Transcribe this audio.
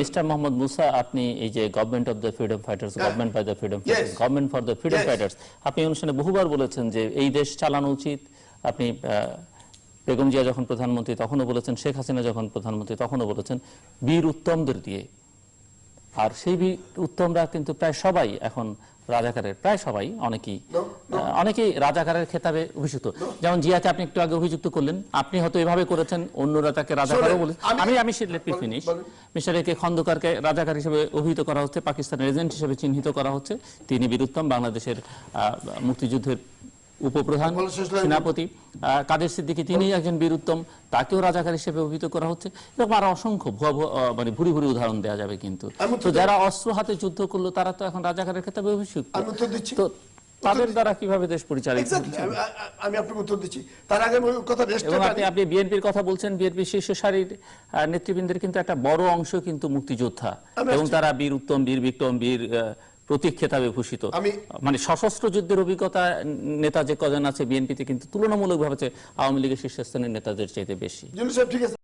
Mister Mohammad Musa আপনি এই যে government of the freedom fighters government by the freedom fighters government for the freedom fighters আপনি অনুষ্ঠানে বহুবার বলেছেন যে এই দেশ চালানো উচিত। আপনি বেগম জিয়া যখন প্রধানমন্ত্রী তখনও বলেছেন শেখ হাসিনা যখন প্রধানমন্ত্রী তখনও বলেছেন বীর উত্তমদের দিয়ে। আর সেই বীর উত্তমরা কিন্তু প্রায় সবাই এখন রাজাকারের প্রায় সবাই অনেকেই অনেকেই রাজাকারের খেতাবে অভিযুক্ত। যেমন জিয়াকে আপনি একটু আগে অভিযুক্ত করলেন আপনি হয়তো এভাবে করেছেন অন্য রাজাকে রাজাকারও বলে আমি- আমি আমি লেট ফিনিশ একে খন্দকারকে রাজাকার হিসেবে অভিহিত করা হচ্ছে পাকিস্তানের এজেন্ট হিসেবে চিহ্নিত করা হচ্ছে। তিনি বীরুত্তম বাংলাদেশের আহ, মুক্তিযুদ্ধের উপপ্রধান। সেনাপতি কাদের সিদ্দিকী? তিনি একজন বীরুত্তম তাকেও রাজাকার হিসেবে অভিহিত করা হচ্ছে। এরকম আরও অসংখ্য ভুয়া মানে ভুরি ভুরি উদাহরণ দেওয়া যাবে কিন্তু। তো যারা অস্ত্র হাতে যুদ্ধ করল তারা তো এখন রাজাকারের ক্ষেত্রে দিচ্ছি। তো তাদের দ্বারা কীভাবে দেশ পরিচালিত আমি- আপনাকে উত্তর দিচ্ছি। তার আগে কথা রেস্ট আপনি আপনি বিএনপির কথা বলছেন বিএনপি শীর্ষ সারির নেতৃবৃন্দের কিন্তু একটা বড় অংশ কিন্তু মুক্তিযোদ্ধা। এবং তারা বীর উত্তম বীর বিক্রম বীর প্রতীক খেতাবে ভূষিত। মানে সশস্ত্র যুদ্ধের অভিজ্ঞতা নেতা যে কজন আছে বিএনপিতে কিন্তু তুলনামূলকভাবে আওয়ামী লীগের শীর্ষস্থানীয় নেতাদের চাইতে বেশি। ঠিক আছে।